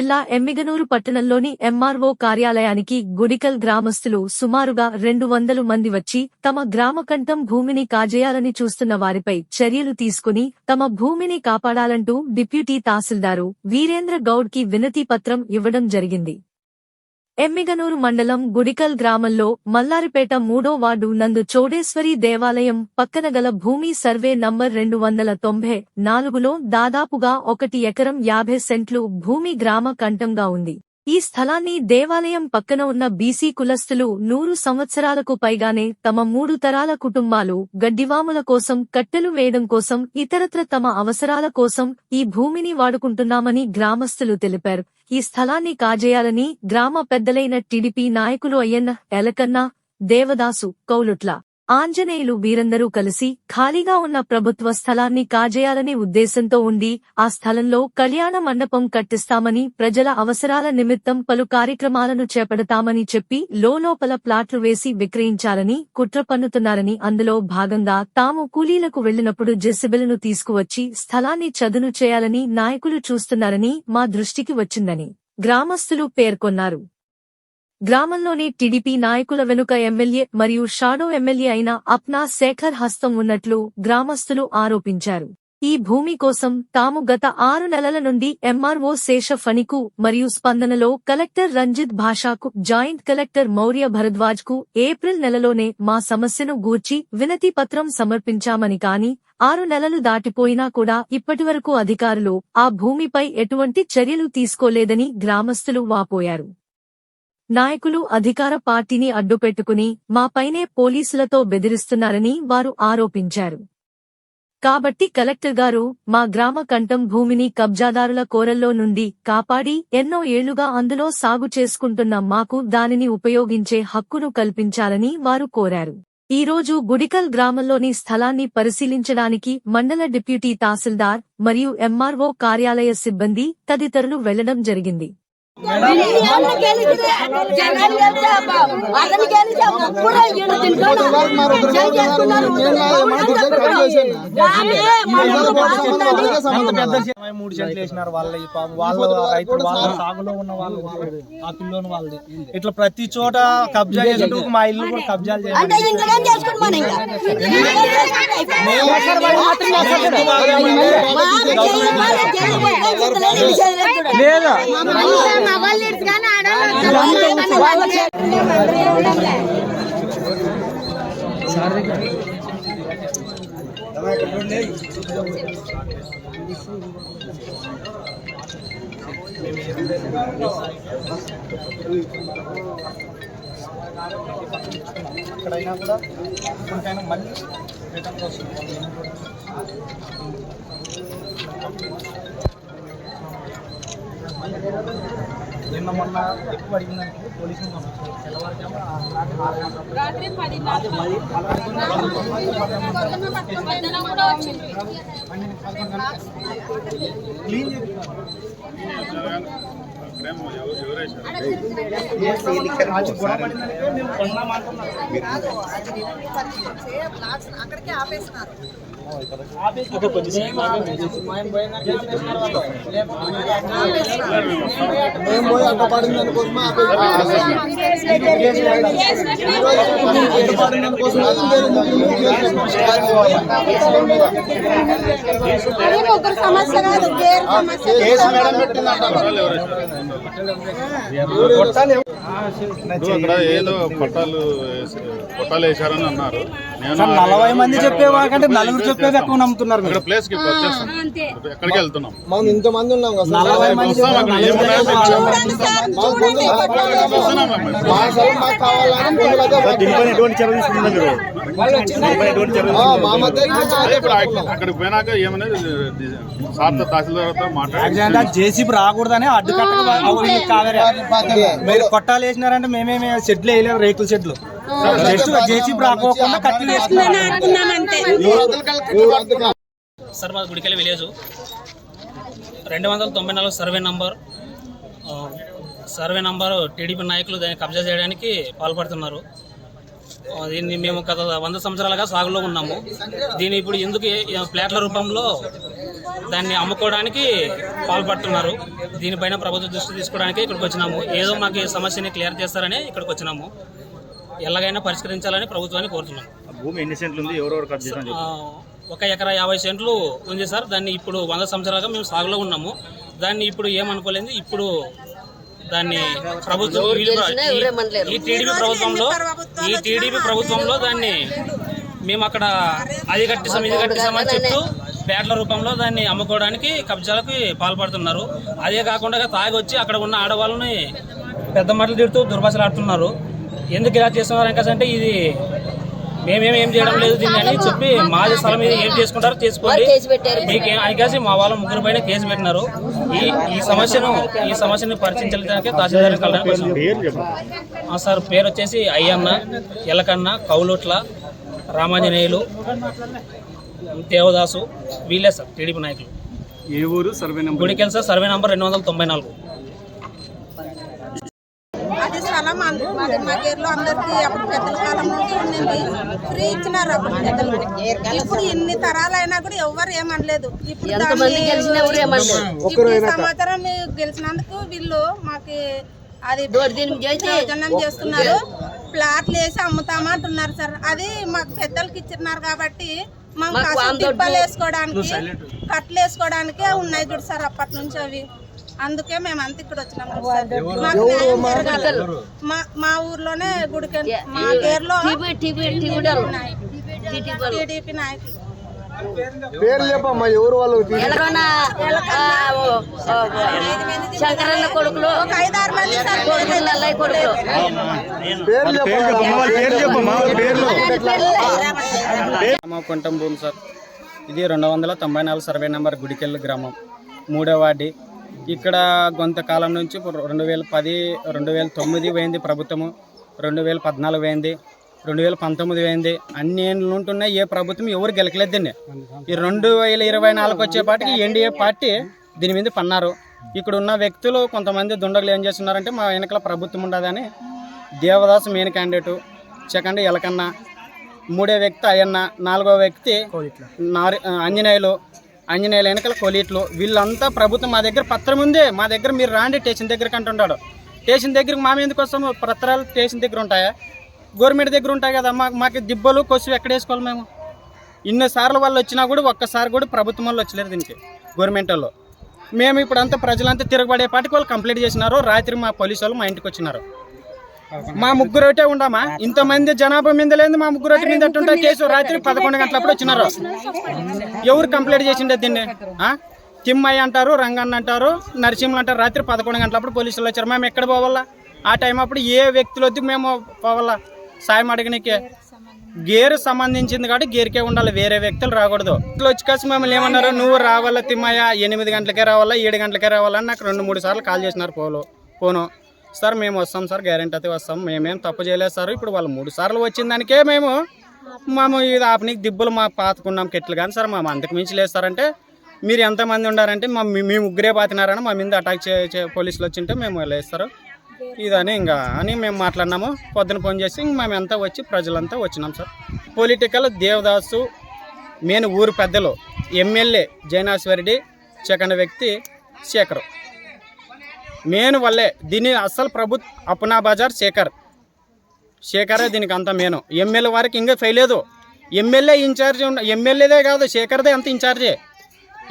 జిల్లా ఎమ్మిగనూరు పట్టణంలోని ఎంఆర్ఓ కార్యాలయానికి గుడికల్ గ్రామస్తులు సుమారుగా రెండు వందలు మంది వచ్చి తమ గ్రామకంఠం భూమిని కాజేయాలని చూస్తున్న వారిపై చర్యలు తీసుకుని తమ భూమిని కాపాడాలంటూ డిప్యూటీ తహసీల్దారు వీరేంద్ర గౌడ్కి వినతి పత్రం ఇవ్వడం జరిగింది. ఎమ్మిగనూరు మండలం గుడికల్ గ్రామంలో మల్లారిపేట మూడో వార్డు నందు చోడేశ్వరి దేవాలయం పక్కన గల భూమి సర్వే నంబర్ రెండు వందల తొంభై నాలుగులో దాదాపుగా ఒకటి ఎకరం యాభై సెంట్లు భూమి గ్రామ కంఠంగా ఉంది. ఈ స్థలాన్ని దేవాలయం పక్కన ఉన్న బీసీ కులస్తులు నూరు సంవత్సరాలకు పైగానే తమ మూడు తరాల కుటుంబాలు గడ్డివాముల కోసం కట్టెలు వేయడం కోసం ఇతరత్ర తమ అవసరాల కోసం ఈ భూమిని వాడుకుంటున్నామని గ్రామస్తులు తెలిపారు. ఈ స్థలాన్ని కాజేయాలని గ్రామ పెద్దలైన టీడీపీ నాయకులు అయ్యన్న ఎలకన్న దేవదాసు కౌలుట్ల ఆంజనేయులు వీరందరూ కలిసి ఖాళీగా ఉన్న ప్రభుత్వ స్థలాన్ని కాజేయాలనే ఉద్దేశంతో ఉండి ఆ స్థలంలో కళ్యాణ మండపం కట్టిస్తామని ప్రజల అవసరాల నిమిత్తం పలు కార్యక్రమాలను చేపడతామని చెప్పి లోలోపల ప్లాట్లు వేసి విక్రయించాలని కుట్ర పన్నుతున్నారని అందులో భాగంగా తాము కూలీలకు వెళ్ళినప్పుడు జెసిబిలను తీసుకువచ్చి స్థలాన్ని చదును చేయాలని నాయకులు చూస్తున్నారని మా దృష్టికి వచ్చిందని గ్రామస్తులు పేర్కొన్నారు. గ్రామంలోని టీడీపీ నాయకుల వెనుక ఎమ్మెల్యే మరియు షాడో ఎమ్మెల్యే అయిన అప్నా శేఖర్ హస్తం ఉన్నట్లు గ్రామస్తులు ఆరోపించారు. ఈ భూమి కోసం తాము గత ఆరు నెలల నుండి ఎంఆర్ఓ శేష ఫణికు మరియు స్పందనలో కలెక్టర్ రంజిత్ భాషాకు జాయింట్ కలెక్టర్ మౌర్య భరద్వాజ్కు ఏప్రిల్ నెలలోనే మా సమస్యను గూర్చి వినతి పత్రం సమర్పించామని కాని ఆరు నెలలు దాటిపోయినా కూడా ఇప్పటివరకు అధికారులు ఆ భూమిపై ఎటువంటి చర్యలు తీసుకోలేదని గ్రామస్తులు వాపోయారు. నాయకులు అధికార పార్టీని అడ్డుపెట్టుకుని మాపైనే పోలీసులతో బెదిరిస్తున్నారని వారు ఆరోపించారు. కాబట్టి కలెక్టర్ గారు మా గ్రామ కంఠం భూమిని కబ్జాదారుల కోరల్లో నుండి కాపాడి ఎన్నో ఏళ్ళుగా అందులో సాగు చేసుకుంటున్న మాకు దానిని ఉపయోగించే హక్కును కల్పించాలని వారు కోరారు. ఈ రోజు గుడికల్ గ్రామంలోని స్థలాన్ని పరిశీలించడానికి మండల డిప్యూటీ తహసీల్దార్ మరియు ఎంఆర్ఓ కార్యాలయ సిబ్బంది తదితరులు వెళ్ళడం జరిగింది. అతను గెలిచే ఈడు మూడు సెంట్లు వేసినారు వాళ్ళ వాళ్ళ రైతులు వాళ్ళ సాగులో ఉన్న వాళ్ళు ఆ పిల్లోని వాళ్ళది ఇట్లా ప్రతి చోట కబ్జా చేసేందుకు మా ఇల్లు కూడా కబ్జాలు చేయాలి లేదా. ఎక్కడైనా కూడా ఎప్పటికైనా మళ్ళీ రిటర్న్ వస్తుంది నిన్న మొన్న ఎక్కువ అడిగిందానికి పోలీసులు పంపించారు. తెల్లవారుజాము రాత్రి పది మధ్యాహ్నం కూడా వచ్చింది క్లీన్ మేము పోయి అడ్డ పడిన దానికోసం అడ్డ పడిన దానికోసం అది ముగ్గురు సమస్య కాదు వేరు సమస్య కేసు మేడం పెట్టిందంట ఇప్పుడు అక్కడ ఏదో పట్టాలు వేసి- పట్టాలు వేశారని అన్నారు. నేను సార్ నలభై మంది చెప్పేవాకంటే నలుగురు చెప్పేది ఎక్కువ నమ్ముతున్నారు ఇక్కడ ప్లేస్కి ఎక్కడికి వెళ్తున్నాం? మనం ఇంతమంది ఉన్నాం కదా సార్. నలభై మంది అక్కడికి పోయినాక ఏమనేది సార్తో తహసీల్దార్తో మాట్లాడి జేసీబీ రాకూడదని అడ్డుకట్టగా మీరు కొట్టాలు వేసినారంటే మేమేమి షెడ్లు వేయలేము రేకుల షెడ్లు. జస్ట్ జేసీబీ రాకోకుండా కట్టెలు వేసుకున్నాం సార్ మాది గుడికెళ్ళి విలేజ్. రెండు వందల తొంభై నాలుగు survey number survey number TDP నాయకులు దాన్ని కబ్జా చేయడానికి పాల్పడుతున్నారు. దీన్ని మేము గత వంద సంవత్సరాలుగా సాగులో ఉన్నాము. దీన్ని ఇప్పుడు ఎందుకు ప్లాట్ల రూపంలో దాన్ని అమ్ముకోవడానికి పాల్పడుతున్నారు. దీనిపైన ప్రభుత్వ దృష్టి తీసుకోవడానికి ఇక్కడికి వచ్చినాము. ఏదో మాకు ఈ సమస్యని క్లియర్ చేస్తారని ఇక్కడికి వచ్చినాము. ఎలాగైనా పరిష్కరించాలని ప్రభుత్వాన్ని కోరుతున్నాము ఆ భూమి ఎన్ని సెంట్లు ఉంది? ఎవరెవరు కట్ చేసాను ఆ, ఒక ఎకరా యాభై సెంట్లు ఉంది సార్. దాన్ని ఇప్పుడు వంద సంవత్సరాలుగా మేము సాగులో ఉన్నాము. దాన్ని ఇప్పుడు ఏమనుకోలేదు. ఇప్పుడు దాన్ని ప్రభుత్వం ఈ- టీడీపీ ప్రభుత్వంలో ఈ టీడీపీ ప్రభుత్వంలో దాన్ని మేము అక్కడ అది కట్టిస్తాం ఇది కట్టిస్తామని చెప్తూ పేట్ల రూపంలో దాన్ని అమ్ముకోవడానికి కబ్జాలకు పాల్పడుతున్నారు. అదే కాకుండా తాగి వచ్చి అక్కడ ఉన్న ఆడవాళ్ళని పెద్ద మాటలు తిడుతూ దుర్భాషలు ఆడుతున్నారు ఎందుకు ఇలా చేస్తున్నారు అంటే ఇది మేమేం ఏం చేయడం లేదు దీన్ని అని చెప్పి మాది స్థలం మీద ఏం చేసుకుంటారో చేసుకోండి మీకేం అని కాసి మా వాళ్ళ ముగ్గురు పైన కేసు పెట్టినారు. ఈ ఈ సమస్యను ఈ సమస్యను పరిచయించడానికి తహసీల్దార్ కలడానికి సార్ పేరు వచ్చేసి అయ్యన్న ఎలకన్న కౌలుట్ల రామాంజనేయులు దేవదాసు వీళ్ళే సార్ టీడీపీ నాయకులు. ఏ ఊరు? Survey number. గుడికెళ్ళి సార్ సర్వే నంబర్ రెండు వందల తొంభై నాలుగు. అంద- మాది మా గేర్లో అందరికి అప్పుడు పెద్దల కాలం నుండి ఉండింది. ఫ్రీ ఇచ్చినారు అప్పుడు పెద్దలు. ఇప్పుడు ఇన్ని తరాలైనా కూడా ఎవరు ఏమనలేదు. ఇప్పుడు ఇప్పుడు ఈ సంవత్సరం గెలిచినందుకు వీళ్ళు మాకు అది దౌర్జన్యం చేస్తున్నారు. ప్లాట్లు వేసి అమ్ముతామా అంటున్నారు సార్. అది మాకు పెద్దలకి ఇచ్చినారు కాబట్టి మాకు తిప్పలు వేసుకోవడానికి కట్లు వేసుకోవడానికి ఉన్నాయి చూడు సార్ అప్పటి నుంచి అవి. అందుకే మేము అంత ఇక్కడ వచ్చినాం సార్. మాకు న్యాయం జరగాలి. మా మా ఊర్లోనే గుడికి మా పేరులో టీడీపీ నాయకులు. పేరు చెప్పమ్మా ఎవరు వాళ్ళు? శంకరన్న కొడుకులు. ఒక ఐదారు మంది సార్. కొడుకులు పేరు చెప్పమ్మా. పేరు చెప్పమ్మా పేర్లు. మా కొంటం భూమి సార్. ఇది రెండు వందల తొంభై నాలుగు సర్వే నెంబర్ గుడికెళ్ళి గ్రామం. మూడో వార్డి. ఇక్కడ కొంతకాలం నుంచి ఇప్పుడు రెండు వేల పది రెండు వేల తొమ్మిది పోయింది ప్రభుత్వము రెండు వేల పద్నాలుగు పోయింది రెండు వేల పంతొమ్మిది పోయింది. అన్ని ఏళ్ళు ఉంటున్నాయి ఏ ప్రభుత్వం ఎవరు గెలకలేదు దీన్ని ఈ రెండు వేల ఇరవై నాలుగు వచ్చేపాటికి ఎన్డీఏ పార్టీ దీని మీద పన్నారు. ఇక్కడ ఉన్న వ్యక్తులు కొంతమంది దుండగులు ఏం చేస్తున్నారంటే మా వెనకాల ప్రభుత్వం ఉండదని Devdas main candidate second Elakanna మూడో వ్యక్తి అయ్యన్న నాలుగో వ్యక్తి నారి ఆంజనేయులు ఆంజనేయుల వెనకల కొలీట్లు వీళ్ళంతా ప్రభుత్వం మా దగ్గర పత్రం ఉంది. మా దగ్గర మీరు రాండి స్టేషన్ దగ్గరికి అంటుంటాడు స్టేషన్ దగ్గరికి మా మీద కోసం పత్రాలు స్టేషన్ దగ్గర ఉంటాయా? గవర్నమెంట్ దగ్గర ఉంటాయి కదా మాకు మాకు దిబ్బలు కొసు ఎక్కడ వేసుకోవాలి మేము? ఇన్నిసార్లు వాళ్ళు వచ్చినా కూడా ఒక్కసారి కూడా ప్రభుత్వం వాళ్ళు వచ్చలేరు దీనికి గవర్నమెంట్ వాళ్ళు. మేము ఇప్పుడంతా ప్రజలంతా ప్రజలంతా తిరగబడేపాటికి వాళ్ళు కంప్లీట్ చేసినారు. రాత్రి మా పోలీసు వాళ్ళు మా ఇంటికి వచ్చినారు. మా ముగ్గురు ఒకటే ఉండమా? ఇంతమంది జనాభా మీద లేదు మా ముగ్గురు ఒకటి మీద ఎట్టుంటే కేసు రాత్రి పదకొండు గంటలప్పుడు వచ్చినారు. ఎవరు కంప్లైంట్ చేసిండే దీన్ని? తిమ్మయ్య అంటారు రంగన్న అంటారు నరసింహులు అంటారు రాత్రి పదకొండు గంటలప్పుడు పోలీసులు వచ్చారు. మేము ఎక్కడ పోవాలా? ఆ టైం అప్పుడు ఏ వ్యక్తులు వద్దు మేము పోవాలా? సాయం అడగనీకే. గేరు సంబంధించింది కాబట్టి గేరుకే ఉండాలి వేరే వ్యక్తులు రాకూడదు. ఇట్లా వచ్చి కాసి మమ్మల్ని ఏమన్నారు? నువ్వు రావాలా తిమ్మయ్య? ఎనిమిది గంటలకే రావాలా? ఏడు గంటలకే రావాలా? అని నాకు రెండు మూడు సార్లు కాల్ చేసినారు పోలో ఫోను సార్ మేము వస్తాం సార్ గ్యారెంటీ అయితే వస్తాం. మేమేం తప్పు చేయలేదు సార్. ఇప్పుడు వాళ్ళు మూడు సార్లు వచ్చిన దానికే మేము మేము ఇది ఆపనికి దిబ్బలు మా పాతుకున్నాం కెట్లు కానీ సార్ మా అంతకు మించి లేదు సార్. అంటే మీరు ఎంతమంది ఉండారంటే మా మీ ముగ్గురే పాతినారని మా మీద అటాక్ చే పోలీసులు వచ్చింటే మేము లేస్తారు ఇదని ఇంకా అని మేము మాట్లాడినాము. పొద్దున ఫోన్ చేసి ఇంక మేము అంతా వచ్చి ప్రజలంతా వచ్చినాం సార్. పొలిటికల్ దేవదాసు మెయిన్ ఊరు పెద్దలు ఎమ్మెల్యే జైనాశ్వరెడ్డి సెకండ్ వ్యక్తి శేఖర్. మెయిన్ వల్లే. దీన్ని అస్సలు ప్రభుత్వ అప్నా బజార్ శేఖర్. శేఖరే దీనికి అంత మెయిన్ ఎమ్మెల్యే వారికి ఇంకా ఫెయిల్ లేదు. ఎమ్మెల్యే ఇన్ఛార్జ్ ఉన్న ఎమ్మెల్యేదే కాదు శేఖర్దే అంత ఇన్ఛార్జే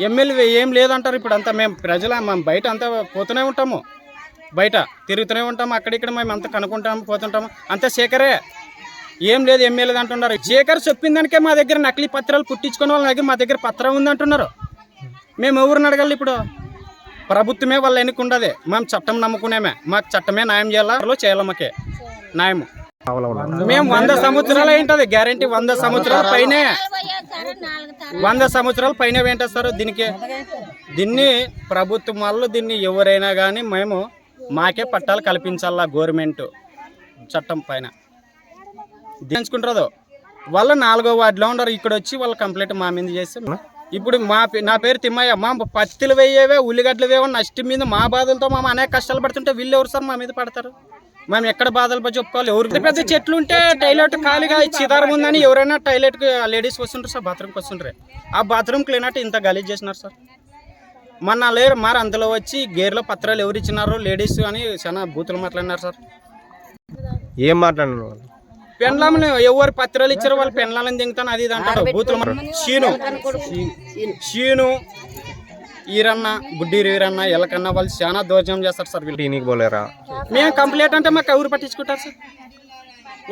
ఎమ్మెల్యే ఏం లేదంటారు ఇప్పుడు అంతా మేము ప్రజల మేము బయట అంతా పోతూనే ఉంటాము. బయట తిరుగుతూనే ఉంటాము అక్కడిక్కడ మేము అంతా కనుక్కుంటాము పోతుంటాము. అంతా శేఖరే. ఏం లేదు ఎమ్మెల్యేది అంటున్నారు. శేఖర్ చెప్పిందానికే మా దగ్గర నకిలీ పత్రాలు పుట్టించుకునే వాళ్ళ దగ్గర మా దగ్గర పత్రం ఉందంటున్నారు. మేము ఎవరిని అడగాలి ఇప్పుడు? ప్రభుత్వమే వాళ్ళ ఎన్నుకుండదే. మేము చట్టం నమ్ముకునేమే. మాకు చట్టమే న్యాయం చేయాలో? చేయాలి మాకే? న్యాయం మేము వంద సంవత్సరాలు ఏంటది గ్యారంటీ వంద సంవత్సరాల పైనే. వంద సంవత్సరాల పైన ఏంటారు దీనికి. దీన్ని ప్రభుత్వం వాళ్ళు దీన్ని ఎవరైనా కానీ మేము మాకే పట్టాలు కల్పించాలా గవర్నమెంట్ చట్టం పైన. దించుకుంటారు వాళ్ళు నాలుగో వార్డులో ఉండరు ఇక్కడ వచ్చి వాళ్ళు కంప్లైంట్ మా మీద చేస్తే ఇప్పుడు మా పే- నా పేరు తిమ్మయ్య. మా పత్తిలు వేయేవే ఉల్లిగడ్డలు వేవో నష్టం మీద మా బాధలతో మా అనేక కష్టాలు పడుతుంటే వీళ్ళు ఎవరు సార్ మా మీద పడతారు? మేము ఎక్కడ బాధలు పడి చెప్పుకోవాలి? ఎవరు పెద్ద పెద్ద చెట్లు ఉంటే టైలెట్ ఖాళీగా చిదారం ఉందని ఎవరైనా టైలెట్ లేడీస్ వస్తుంటారు సార్ బాత్రూమ్కి వస్తుంటారు ఆ బాత్రూమ్ క్లీనట్ ఇంత గలీజ్ చేసినారు సార్. మన లేరు మరి అందులో వచ్చి గేర్లో పత్రాలు ఎవరు ఇచ్చినారు లేడీస్ అని చాలా బూతులు మాట్లాడినారు సార్. ఏం మాట్లాడినారు పెండ్లామని ఎవరు పత్రాలు ఇచ్చారో వాళ్ళు పెండ్లాలని దిగుతాను అది ఇది అంటాడు. బూతులు షీను. షీను. ఈరన్న గుడ్డి ఈరన్న ఎలకన్న వాళ్ళు చాలా దోషం చేస్తారు సార్ వీళ్ళు. టీనీకి పోలేరా? మేము కంప్లైంట్ అంటే మాకు ఎవరు పట్టించుకుంటారు సార్?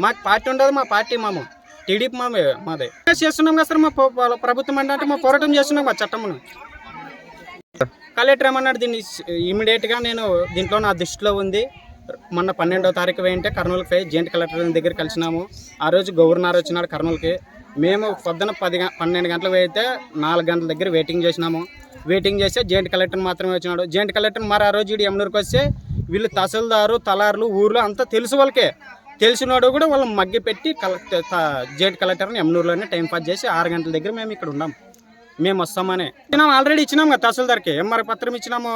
మాకు పార్టీ ఉండదు మా పార్టీ మాము. టీడీపీ మామే మాదే. చేస్తున్నాం కదా సార్ మా ప్రభుత్వం అంటే మా పోరాటం చేస్తున్నాం మా చట్టమును. కలెక్టర్ ఏమన్నాడు దీన్ని ఇమీడియట్గా నేను దీంట్లో నా దృష్టిలో ఉంది. మొన్న పన్నెండో తారీఖు వేయంటే కర్నూలుకి పోయి జాయింట్ కలెక్టర్ దగ్గర కలిసినాము. ఆ రోజు గవర్నర్ వచ్చినాడు కర్నూలుకి. మేము పొద్దున పది పన్నెండు గంటలకు వేయితే నాలుగు గంటల దగ్గర వెయిటింగ్ చేసినాము. వెయిటింగ్ చేస్తే జాయింట్ కలెక్టర్ మాత్రమే వచ్చినాడు. జాయింట్ కలెక్టర్ మరి ఆ రోజు ఇటు వస్తే వీళ్ళు తహసీల్దారు తలార్లు ఊర్లో అంతా తెలుసు వాళ్ళకే. తెలిసినోడు కూడా వాళ్ళు మగ్గి పెట్టి కలెక్టర్ జాయింట్ కలెక్టర్ని ఎమ్నూరులోనే టైం పాస్ చేసి ఆరు గంటల దగ్గర మేము ఇక్కడ ఉన్నాం. మేము వస్తామని. ఇచ్చినాము ఆల్రెడీ ఇచ్చినాము కదా తహసీల్దార్కి. ఎంఆర్ పత్రం ఇచ్చినాము?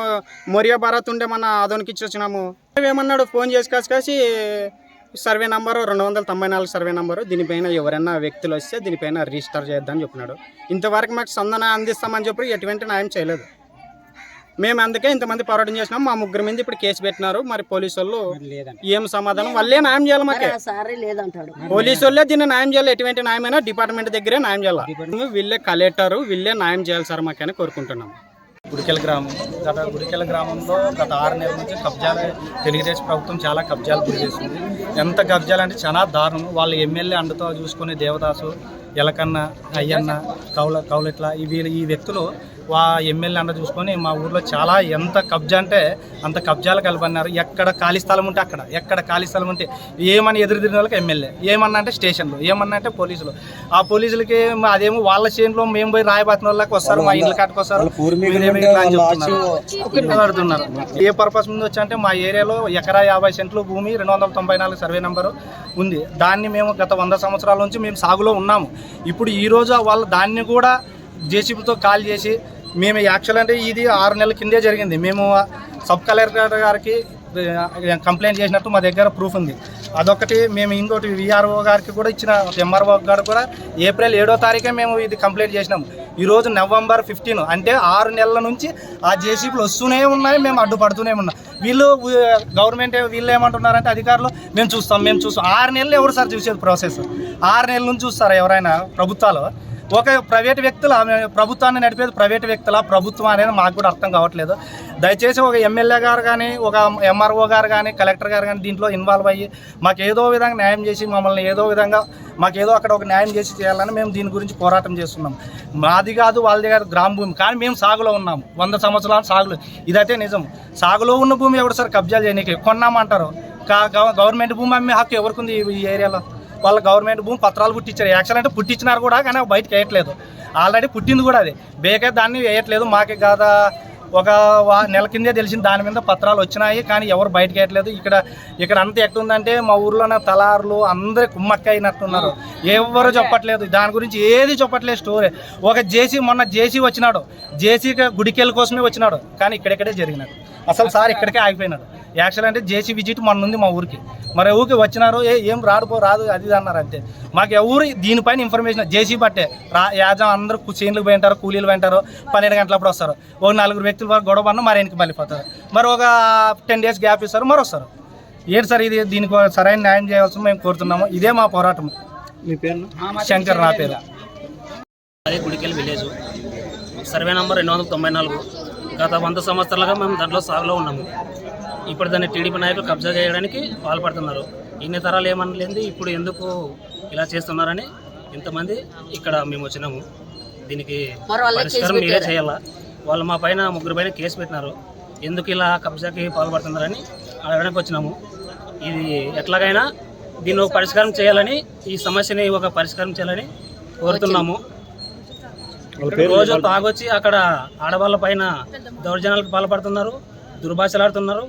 మొరియా భారత్ ఉండే మన ఆదోనికి ఇచ్చి వచ్చినాము ఏమన్నాడు? ఫోన్ చేసి కాసి కాసి సర్వే నంబరు రెండు వందల తొంభై నాలుగు సర్వే నంబరు. దీనిపైన ఎవరైనా వ్యక్తులు వస్తే దీనిపైన రిజిస్టర్ చేద్దామని చెప్పినాడు. ఇంతవరకు మాకు సందన అందిస్తామని చెప్పి ఎటువంటి న్యాయం చేయలేదు. మేము అందుకే ఇంతమంది పోరాటం చేసినాం. మా ముగ్గురు మీద ఇప్పుడు కేసు పెట్టినారు. మరి పోలీసు వాళ్ళు ఏం సమాధానం? వాళ్ళే న్యాయం చేయాలి మాకే. పోలీసు వాళ్ళే దీన్ని న్యాయం చేయాలి. ఎటువంటి న్యాయమైనా డిపార్ట్మెంట్ దగ్గరే న్యాయం చేయాలి. వీళ్ళే కలెక్టర్ వీళ్ళే న్యాయం చేయాలి సార్ మాకని కోరుకుంటున్నాం. గుడికెల గ్రామం. గత గుడికెల గ్రామంలో గత ఆరు నెలల నుంచి కబ్జాలు తెలుగుదేశం ప్రభుత్వం చాలా కబ్జాలు గురి చేస్తుంది ఎంత కబ్జాలు అంటే చాలా దారుణం. వాళ్ళ ఎమ్మెల్యే అండతో చూసుకునే దేవదాసు ఎలకన్న అయ్యన్న కౌల కౌలెట్ల ఈ వీళ్ళు ఈ వ్యక్తులు వా ఎమ్మెల్యే అండ చూసుకొని మా ఊర్లో చాలా ఎంత కబ్జా అంటే అంత కబ్జాలు కలపన్నారు. ఎక్కడ ఖాళీ స్థలం ఉంటే అక్కడ ఎక్కడ ఖాళీ స్థలం ఉంటే ఏమని ఎదురు తిరిగిన వాళ్ళకి ఎమ్మెల్యే. ఏమన్నా అంటే స్టేషన్లు ఏమన్నా అంటే పోలీసులు. ఆ పోలీసులకి అదేమో వాళ్ళ చేనులో మేము పోయి రాయబాతిన వాళ్ళకి వస్తారు మా ఇండ్ల కాటికి వస్తారు. ఇట్లా చెప్తున్నారు. ఏ పర్పస్ ముందు వచ్చి అంటే మా ఏరియాలో ఎకరా యాభై సెంట్లు భూమి రెండు వందల తొంభై నాలుగు సర్వే నెంబరు ఉంది. దాన్ని మేము గత వంద సంవత్సరాల నుంచి మేము సాగులో ఉన్నాము. ఇప్పుడు ఈ రోజు వాళ్ళు దాన్ని కూడా జేసీబీతో కాల్ చేసి మేము యాక్చువల్ అంటే ఇది ఆరు నెలల కిందే జరిగింది. మేము సబ్ కలెక్టర్ గారికి కంప్లైంట్ చేసినట్టు మా దగ్గర ప్రూఫ్ ఉంది. అదొకటి మేము ఇంకోటి విఆర్ఓ గారికి కూడా ఇచ్చిన ఎంఆర్ఓ గారు కూడా ఏప్రిల్ ఏడో తారీఖే మేము ఇది కంప్లైంట్ చేసినాం ఈరోజు నవంబర్ ఫిఫ్టీన్ అంటే ఆరు నెలల నుంచి ఆ జేసీబీలు వస్తూనే ఉన్నాయి మేము అడ్డుపడుతూనే ఉన్నాం. వీళ్ళు గవర్నమెంట్ వీళ్ళు ఏమంటున్నారంటే అధికారులు మేము చూస్తాం మేము చూస్తాం. ఆరు నెలలు ఎవరు సార్ చూసేది ప్రాసెస్ ఆరు నెలల నుంచి చూస్తారా ఎవరైనా ప్రభుత్వాలు? ఒక ప్రైవేట్ వ్యక్తులు ప్రభుత్వాన్ని నడిపేది ప్రైవేట్ వ్యక్తుల? ప్రభుత్వం అనేది మాకు కూడా అర్థం కావట్లేదు. దయచేసి ఒక ఎమ్మెల్యే గారు కానీ ఒక ఎంఆర్ఓ గారు కానీ కలెక్టర్ గారు కానీ దీంట్లో ఇన్వాల్వ్ అయ్యి మాకు ఏదో విధంగా న్యాయం చేసి మమ్మల్ని ఏదో విధంగా మాకు ఏదో అక్కడ ఒక న్యాయం చేసి చేయాలని మేము దీని గురించి పోరాటం చేస్తున్నాం. మాది కాదు వాళ్ళది కాదు గ్రామ భూమి. కానీ మేము సాగులో ఉన్నాము వంద సంవత్సరాలు సాగులో. ఇదైతే నిజం. సాగులో ఉన్న భూమి ఎవరు సార్? కబ్జా చేయనీకి. కొన్నామంటారు. కా- గవర్నమెంట్ భూమి అమ్మే హక్కు ఎవరికి ఉంది ఈ ఏరియాలో? వాళ్ళ గవర్నమెంట్ భూమి పత్రాలు పుట్టించారు. యాక్చువల్ అంటే పుట్టించినారు కూడా కానీ బయటకు వేయట్లేదు. ఆల్రెడీ పుట్టింది కూడా అది. బేకే దాన్ని వేయట్లేదు. మాకే గత ఒక నెల కిందే తెలిసింది దాని మీద పత్రాలు వచ్చినాయి కానీ ఎవరు బయటకు వేయట్లేదు. ఇక్కడ ఇక్కడ అంతా ఎట్లుందంటే మా ఊర్లోనే తలారులు అందరు కుమ్మక్క అయినట్టున్నారు ఎవరు చెప్పట్లేదు. దాని గురించి ఏది చెప్పట్లేదు స్టోరీ ఒక జేసీ మొన్న జేసీ వచ్చినాడు. జేసీ గుడికెళ్ళ కోసమే వచ్చినాడు. కానీ ఇక్కడెక్కడే జరిగినాడు అసలు సార్ ఇక్కడికే ఆగిపోయినాడు యాక్చువల్ అంటే జేసీ విజిట్ మొన్న ఉంది మా ఊరికి. మరి ఊరికి వచ్చినారు ఏ ఏం రాడు పో రాదు అది అన్నారు అంతే. మాకు ఎవరు దీనిపైన ఇన్ఫర్మేషన్ జేసీ బట్టే రా యాజం అందరూ చేనులకు పోయింటారు కూలీలు పోయింటారు పన్నెండు గంటలప్పుడు వస్తారు. ఒక నలుగురు వ్యక్తులు వరకు గొడవ పడినా మరి వెనక్కి మళ్ళీపోతారు మరి ఒక టెన్ డేస్ గ్యాప్ ఇస్తారు మరి వస్తారు. ఏంటి సార్ ఇది? దీనికి సరైన న్యాయం చేయవలసిన మేము కోరుతున్నాము. ఇదే మా పోరాటం. మీ పేరు శంకర్ నా పేరు. అదే గుడికెళ్ళి విలేజ్. సర్వే నంబర్ రెండు వందల తొంభై నాలుగు. గత వంద సంవత్సరాలుగా మేము దాంట్లో సాగులో ఉన్నాము ఇప్పుడు దాన్ని టీడీపీ నాయకులు కబ్జా చేయడానికి పాల్పడుతున్నారు. ఇన్ని తరాలు ఏమనలేంది ఇప్పుడు ఎందుకు ఇలా చేస్తున్నారని ఇంతమంది ఇక్కడ మేము వచ్చినాము. దీనికి పరిష్కారం మీరే చేయాలా? వాళ్ళు మా పైన ముగ్గురు పైన కేసు పెట్టినారు. ఎందుకు ఇలా కబ్జాకి పాల్పడుతున్నారని అడగడానికి వచ్చినాము. ఇది ఎట్లాగైనా దీన్ని ఒక పరిష్కారం చేయాలని ఈ సమస్యని ఒక పరిష్కారం చేయాలని కోరుతున్నాము. రోజు తాగొచ్చి అక్కడ ఆడవాళ్ళ పైన దౌర్జన్యాలకు పాల్పడుతున్నారు దుర్భాషలాడుతున్నారు.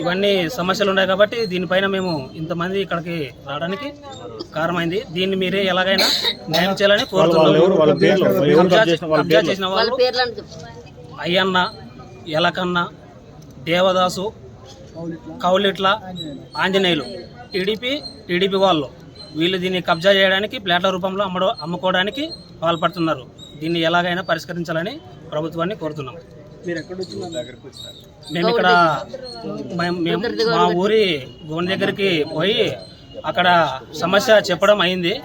ఇవన్నీ సమస్యలు ఉన్నాయి కాబట్టి దీనిపైన మేము ఇంతమంది ఇక్కడికి రావడానికి కారణమైంది. దీన్ని మీరే ఎలాగైనా న్యాయం చేయాలని కోరుతున్నాము. కబ్జా చేసిన వాళ్ళు అయ్యన్న ఎలకన్న దేవదాసు కౌలిట్ల ఆంజనేయులు. టీడీపీ టీడీపీ వాళ్ళు. వీళ్ళు దీన్ని కబ్జా చేయడానికి ప్లాట్ల రూపంలో అమ్మడం అమ్ముకోవడానికి పాల్పడుతున్నారు. దీన్ని ఎలాగైనా పరిష్కరించాలని ప్రభుత్వాన్ని కోరుతున్నాం. మేము ఇక్కడ మేము- మేము మా ఊరి గోన్ దగ్గరికి పోయి అక్కడ సమస్య చెప్పడం అయింది.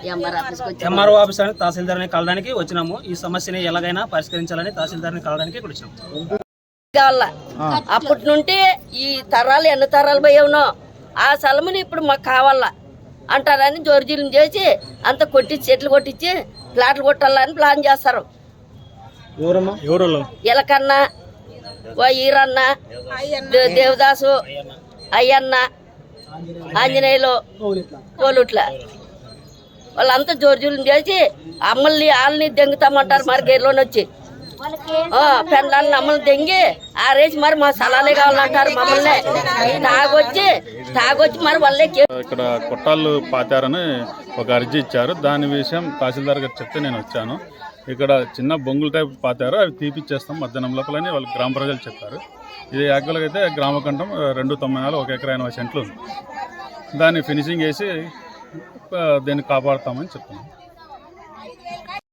ఎంఆర్ఓ ఆఫీస్ అని తహసీల్దార్ని కలడానికి వచ్చినాము. ఈ సమస్యని ఎలాగైనా పరిష్కరించాలని తహసీల్దార్ని కలడానికి ఇక్కడ వచ్చినాము. అప్పటి నుండి ఈ తరాలు ఎన్ని తరాలు పోయావునో ఆ స్థలముని ఇప్పుడు మాకు కావాలా? అంటారని జోరుజీలం చేసి అంత కొట్టించి చెట్లు కొట్టించి ప్లాట్లు కొట్టాలని ప్లాన్ చేస్తారు. ఎలకన్న ఓ ఈరన్న దేవదాసు అయ్యన్న ఆంజనేయులు కోలుట్ల. వాళ్ళంతా జోరుజీలం చేసి అమ్మల్ని వాళ్ళని దెంగుతామంటారు మరి గేర్లోని వచ్చి. పెండ్లాన్ని అమ్మల్ని దెంగి ఆరేసి మరి మా స్థలాలే కావాలంటారు మమ్మల్ని. తాగొచ్చి తాగొచ్చి మరి వాళ్ళే ఇక్కడ కొట్టాలు పాతారని ఒక అర్జీ ఇచ్చారు. దాని విషయం తహసీల్దార్ గారు చెప్తే నేను వచ్చాను. ఇక్కడ చిన్న బొంగుల టైప్ పాతారు. అవి తీపిచ్చేస్తాం మధ్యాహ్నం లోపలని వాళ్ళు గ్రామ ప్రజలు చెప్పారు. ఇది యాక్చువల్గా అయితే గ్రామకంఠం రెండు తొమ్మిది నాలుగు ఒక ఎకరా ఎనభై సెంట్లు ఉంది. దాన్ని ఫినిషింగ్ వేసి దీన్ని కాపాడుతామని చెప్తున్నాం.